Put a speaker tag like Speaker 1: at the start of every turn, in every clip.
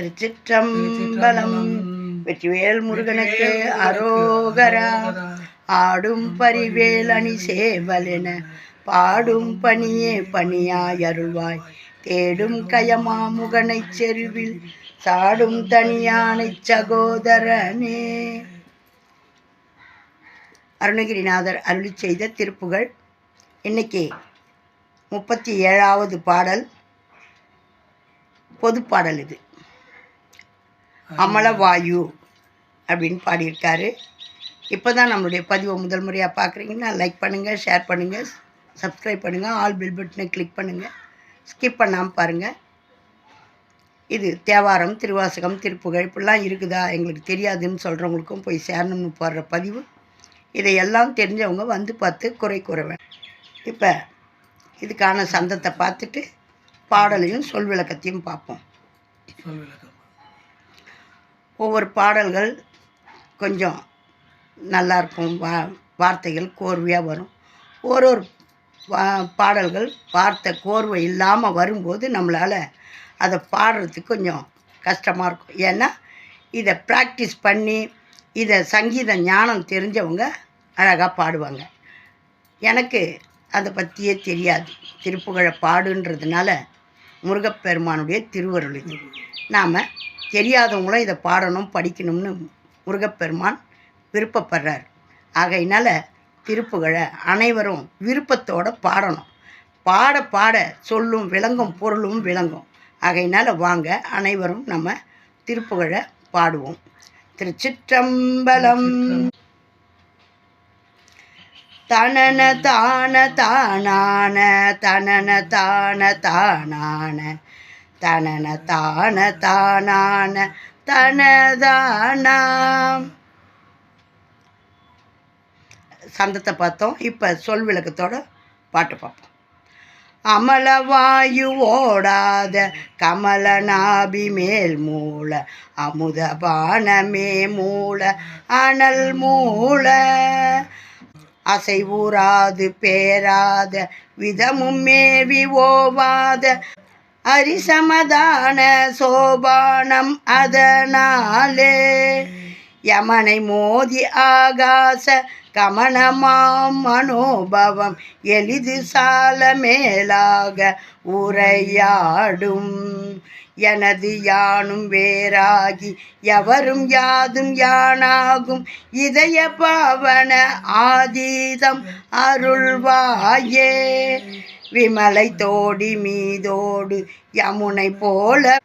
Speaker 1: திருச்சிற்றம்பலம் வெற்றிவேல் முருகனுக்கு அரோகரா. ஆடும் பரிவேல் அணி சேவலென பாடும் பணியே பணியாய் அருள்வாய். தேடும் கயமா முகனைச் செருவில் சாடும் தனியானைச் சகோதரனே. அருணகிரிநாதர் அருளி செய்த திருப்புகழ் இன்னைக்கு முப்பத்தி ஏழாவது பாடல். பொதுப்பாடல் இது. அமலவாயு அப்படின்னு பாடியிருக்காரு. இப்போ தான் நம்மளுடைய பதிவை முதல் முறையாக பார்க்குறீங்கன்னா லைக் பண்ணுங்கள் ஷேர் பண்ணுங்கள் சப்ஸ்கிரைப் பண்ணுங்கள் ஆல் பில் பட்டனை கிளிக் பண்ணுங்கள் ஸ்கிப் பண்ணாமல் பாருங்கள் இது தேவாரம் திருவாசகம் திருப்புகழ் இப்படிலாம் இருக்குதா? எங்களுக்கு தெரியாதுன்னு சொல்கிறவங்களுக்கும் போய் சேரணும்னு போடுற பதிவு. இதையெல்லாம் தெரிஞ்சவங்க வந்து பார்த்து குறை கூறவேன் இப்போ இதுக்கான சந்தத்தை பார்த்துட்டு பாடலையும் சொல் விளக்கத்தையும் பார்ப்போம்.
Speaker 2: சொல் விளக்கம்.
Speaker 1: ஒவ்வொரு பாடல்கள் கொஞ்சம் நல்லா இருக்கும் வா வார்த்தைகள் கோர்வையாக வரும். ஒரு ஒரு பாடல்கள் வார்த்தை கோர்வை இல்லாமல் வரும்போது நம்மளால் அதை பாடுறதுக்கு கொஞ்சம் கஷ்டமாக இருக்கும். ஏன்னா இதை ப்ராக்டிஸ் பண்ணி இதை சங்கீத ஞானம் தெரிஞ்சவங்க அழகாக பாடுவாங்க. எனக்கு அதை பற்றியே தெரியாது. திருப்புகழை பாடுன்றதுனால முருகப்பெருமானுடைய திருவருள் இது. நாம் தெரியாதவங்களும் இதை பாடணும் படிக்கணும்னு முருகப்பெருமான் விருப்பப்படுறார். ஆகையினால திருப்புகழை அனைவரும் விருப்பத்தோடு பாடணும். பாட பாட சொல்லும் விளங்கும் பொருளும் விளங்கும். ஆகையினால் வாங்க அனைவரும் நம்ம திருப்புகழை பாடுவோம். திருச்சிற்றம்பலம் தனன தான தானான தனன தான தானான தனன தான தானான தனதானாம். சந்தத்தை பார்த்தோம். இப்போ சொல் விளக்கத்தோட பாட்டு பார்ப்போம். அமலவாயு ஓடாத கமலநாபி மேல் மூல அமுதபானமே மூல அனல் மூல அசைவூராது பேராத விதமும் மேவி ஓவாத அரிசமதான சோபானம் அதனாலே யமனை மோதி ஆகாச கமனமாம் மனோபவம் எளிது சால மேலாக உரையாடும். எனது யானும் வேறாகி எவரும் யாதும் யானாகும். இதய பாவன ஆதீதம் அருள்வாயே. விமலை தோடி மீதோடு யமுனை போல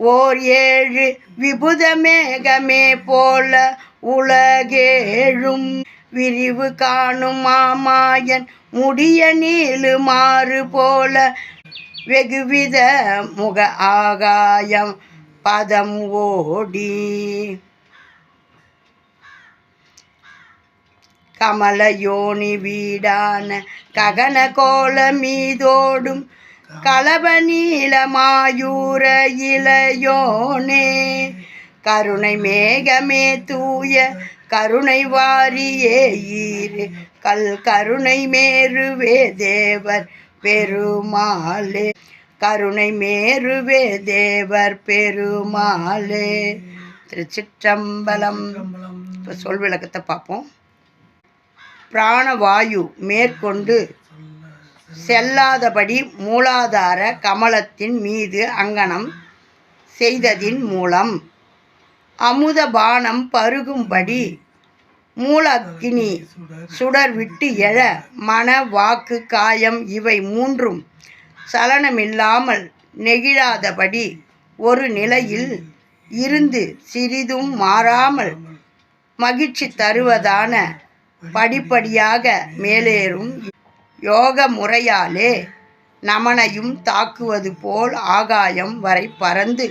Speaker 1: ஓர் ஏழு விபுத மேகமே போல உலகேழும். விரிவு காணும் மாமாயன் முடிய நீளு மாறு போல வெகுவித முக ஆகாயம் பதம் ஓடி. கமல யோனி வீடான ககன கோல மீதோடும் கலப நீளமாயூர இளையோனே கருணை மேகமே தூய கருணை வாரியே ஈரு. கல் கருணை மேருவே தேவர் பெருமாளே கருணை மேருவே தேவர் பெருமாளே. திருச்சிற்றம்பலம். இப்போ சொல் விளக்கத்தை பார்ப்போம். பிராணவாயு மேற்கொண்டு செல்லாதபடி மூலாதார கமலத்தின் மீது அங்கனம் செய்ததின் மூலம் அமுதபானம் பருகும்படி மூலக்கினி
Speaker 2: சுடர்
Speaker 1: சுடர் விட்டு எழ மன வாக்கு காயம் இவை மூன்றும் சலனமில்லாமல் நெகிழாதபடி ஒரு நிலையில் இருந்து சிறிதும் மாறாமல் மகிழ்ச்சி தருவதான படிப்படியாக மேலேறும். யோக முறையாலே நமனையும் தாக்குவது போல் ஆகாயம் வரை பறந்து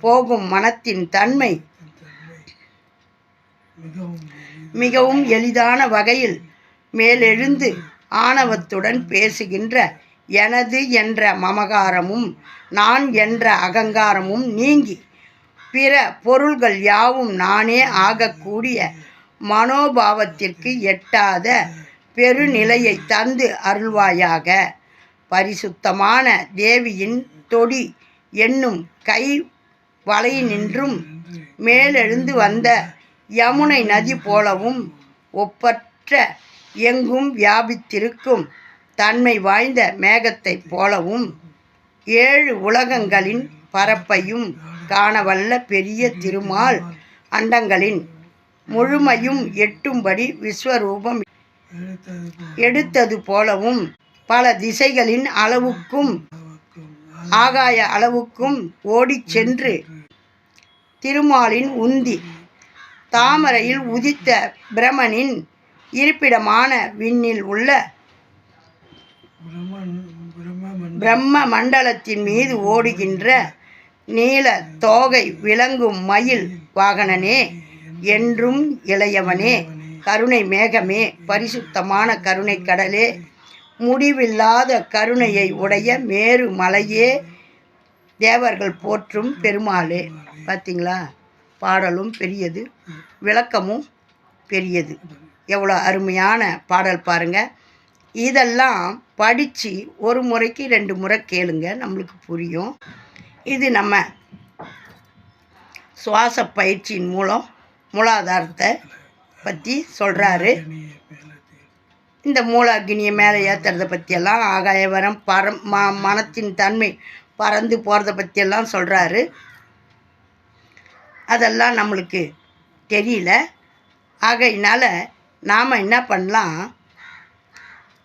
Speaker 1: போகும் மனத்தின் தன்மை
Speaker 2: மிகவும்
Speaker 1: எளிதான வகையில் மேலெழுந்து ஆணவத்துடன் பேசுகின்ற எனது என்ற மமகாரமும் நான் என்ற அகங்காரமும் நீங்கி பிற பொருள்கள் யாவும் நானே ஆகக்கூடிய மனோபாவத்திற்கு எட்டாத பெருநிலையை தந்து அருள்வாயாக. பரிசுத்தமான தேவியின் தொடி என்னும் கை வலையினின்றும் மேலெழுந்து வந்த யமுனை நதி போலவும் ஒப்பற்ற எங்கும் வியாபித்திருக்கும் தன்மை வாய்ந்த மேகத்தைப் போலவும் ஏழு உலகங்களின் பரப்பையும் காணவல்ல பெரிய திருமால் அண்டங்களின் முழுமையும் எட்டும்படி விஸ்வரூபம் எடுத்தது போலவும் பல திசைகளின் அளவுக்கும் ஆகாய அளவுக்கும் ஓடிச் சென்று திருமாலின் உந்தி தாமரையில் உதித்த பிரமனின் இருப்பிடமான விண்ணில் உள்ள பிரம்ம மண்டலத்தின் மீது ஓடுகின்ற நீல தோகை விளங்கும் மயில் வாகனனே என்றும் இளையவனே கருணை மேகமே பரிசுத்தமான கருணை கடலே முடிவில்லாத கருணையை உடைய மேரு மலையே தேவர்கள் போற்றும் பெருமாளே. பார்த்தீங்களா பாடலும் பெரியது விளக்கமும் பெரியது. எவ்வளோ அருமையான பாடல் பாருங்க. இதெல்லாம் படித்து ஒரு முறைக்கு ரெண்டு முறை கேளுங்க நம்மளுக்கு புரியும். இது நம்ம சுவாச பயிற்சியின் மூலம் மூலாதாரத்தை பற்றி சொல்கிறாரு இந்த மூலாகினியை மேலே ஏற்றுறத பற்றியெல்லாம் ஆகாயவரம் பரம் ம மனத்தின் தன்மை பறந்து போகிறத பற்றியெல்லாம் சொல்கிறாரு அதெல்லாம் நம்மளுக்கு தெரியல. ஆகையினால் நாம் என்ன பண்ணலாம்?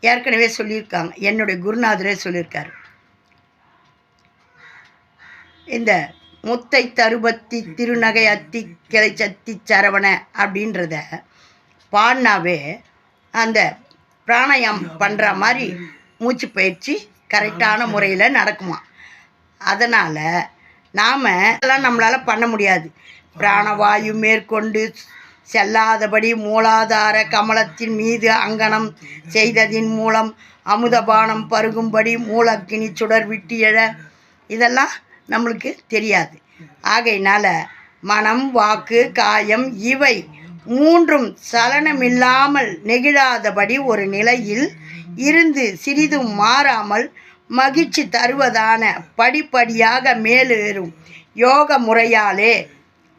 Speaker 1: ஏற்கனவே சொல்லியிருக்காங்க. என்னுடைய குருநாதரே சொல்லியிருக்காரு. இந்த முத்தை தருபத்தி திருநகை அத்தி கிளை சத்தி சரவண அப்படின்றத பாடினாவே அந்த பிராணாயாம் பண்ணுற மாதிரி மூச்சு பயிற்சி கரெக்டான முறையில் நடக்குமா? அதனால் நாம் எல்லாம் நம்மளால் பண்ண முடியாது. பிராணவாயு மேற்கொண்டு செல்லாதபடி மூலாதார கமலத்தின் மீது அங்கனம் செய்ததின் மூலம் அமுதபானம் பருகும்படி மூலக்கினி சுடர் விட்டு எழ இதெல்லாம் நம்மளுக்கு தெரியாது. ஆகையினால் மனம் வாக்கு காயம் இவை மூன்றும் சலனமில்லாமல் நெகிழாதபடி ஒரு நிலையில் இருந்து சிறிதும் மாறாமல் மகிழ்ச்சி தருவதான படிப்படியாக மேலேறும் யோக முறையாலே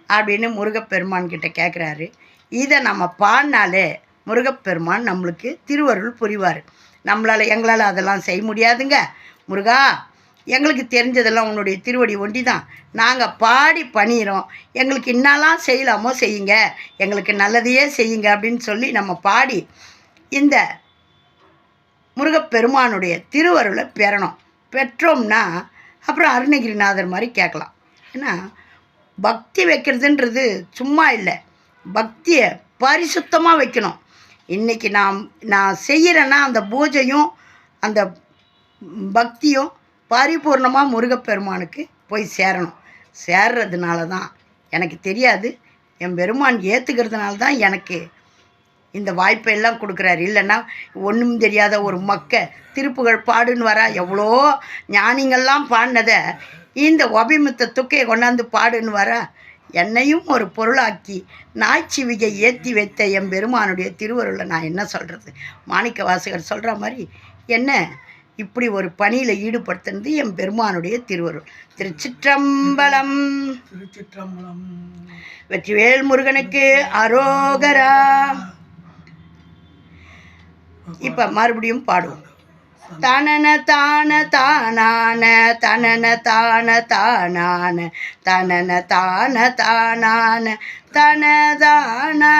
Speaker 1: அப்படின்னு முருகப்பெருமான் கிட்ட கேட்குறாரு இதை நம்ம பாடினாலே முருகப்பெருமான் நம்மளுக்கு திருவருள் புரிவார். நம்மளால் எங்களால் அதெல்லாம் செய்ய முடியாதுங்க. முருகா எங்களுக்கு தெரிஞ்சதெல்லாம் உன்னுடைய திருவடி ஒண்டி தான் நாங்கள் பாடி பணியிறோம். எங்களுக்கு என்னெல்லாம் செய்யலாமோ செய்யுங்க. எங்களுக்கு நல்லதையே செய்யுங்க அப்படின்னு சொல்லி நம்ம பாடி இந்த முருகப்பெருமானுடைய திருவருளை பெறணும். பெற்றோம்னா அப்புறம் அருணகிரிநாதர் மாதிரி கேட்கலாம். ஏன்னா பக்தி வைக்கிறதுன்றது சும்மா இல்லை. பக்தியை பரிசுத்தமாக வைக்கணும். இன்றைக்கி நான் நான் செய்கிறேன்னா அந்த பூஜையும் அந்த பக்தியும் பரிபூர்ணமாக முருகப்பெருமானுக்கு போய் சேரணும். சேர்றதுனால தான் எனக்கு தெரியாது. என் பெருமான் ஏற்றுக்கிறதுனால தான் எனக்கு இந்த வாய்ப்பை எல்லாம் கொடுக்குறாரு. இல்லைன்னா ஒன்றும் தெரியாத ஒரு மக்க திருப்புகழ் பாடுன்னு வரா. எவ்வளோ ஞானிங்கள்லாம் பாடினதை. இந்த ஒபிமுத்த துக்கையை கொண்டாந்து பாடுன்னு வரா. என்னையும் ஒரு பொருளாக்கி நாய்ச்சிவிகை ஏற்றி வைத்த என் பெருமானுடைய திருவருளை நான் என்ன சொல்கிறது மாணிக்க வாசகர் சொல்கிற மாதிரி என்ன? இப்படி ஒரு பணியில் ஈடுபடுத்துனது என் பெருமானுடைய திருவருள். திருச்சிற்றம்பலம்.
Speaker 2: திருச்சிற்றம்பலம்.
Speaker 1: வெற்றிவேல் முருகனுக்கு அரோகரா. இப்போ மறுபடியும் பாடுவோம். தனன தான தானான தனன தான தானான தனன தான தானான தனதானா.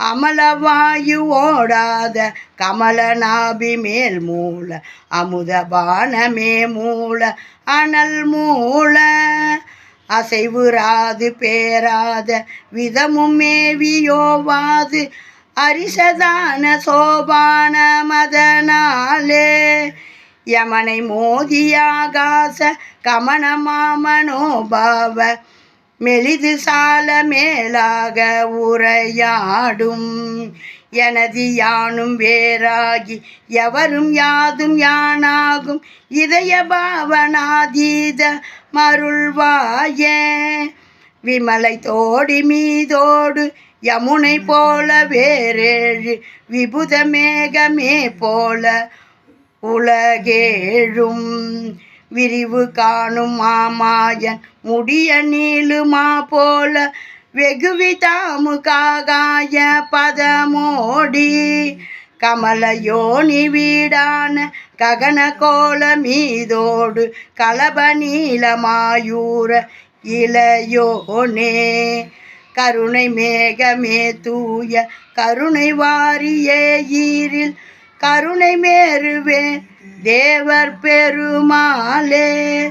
Speaker 1: அமலவாயு ஓடாத கமலநாபி மேல் மூல அமுதபானமே மூல அனல் மூல. அசைவுறாது பேராத விதமும் மேவியோவாது அரிசதான சோபான மதனாலே. யமனை மோதியாகாச கமன மாமனோபாவ மெலிது சால மேலாக உரையாடும். எனது யானும் வேறாகி எவரும் யாதும் யானாகும். இதய பாவனாதீத மருள்வாயே. விமலை தோடி மீதோடு யமுனை போல வேறேழு விபுத மேகமே போல உலகேழும். விரிவு காணும் மாமாயன் முடிய நீளுமா போல வெகுவி தாமு காகாய பதமோடி. கமல யோனி வீடான ககன கோல மீதோடு கலப நீலமாயூர இளையோனே கருணை மேகமே தூய கருணை வாரியே ஈரில் கருணை மேருவே தேவர் பெருமாளே.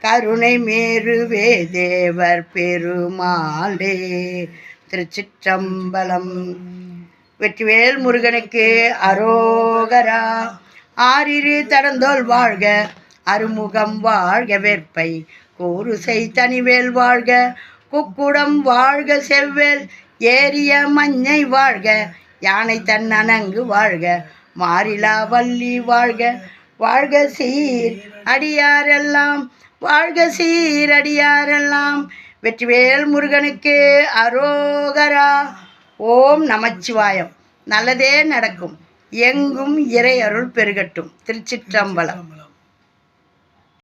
Speaker 1: கருணை மேருவே தேவர் பெருமாளே. திருச்சிற்றம்பலம். வெற்றிவேல் முருகனுக்கு அரோகரா. ஆரிரு தடந்தோல் வாழ்க அருமுகம் வாழ்க வேற்பை. கூறுசை தனிவேல் வாழ்க குக்குடம் வாழ்க செவ்வேல் ஏரிய மஞ்சை வாழ்க யானை தன் அணங்கு வாழ்க மாறிலா வள்ளி வாழ்க. வாழ்க சீர் அடியாரெல்லாம் வாழ்க சீர் அடியாரெல்லாம் வெற்றிவேல் முருகனுக்கு அரோகரா. ஓம் நமச்சிவாயம். நல்லதே நடக்கும். எங்கும் இறை அருள் பெருகட்டும். திருச்சிற்றம்பலம்.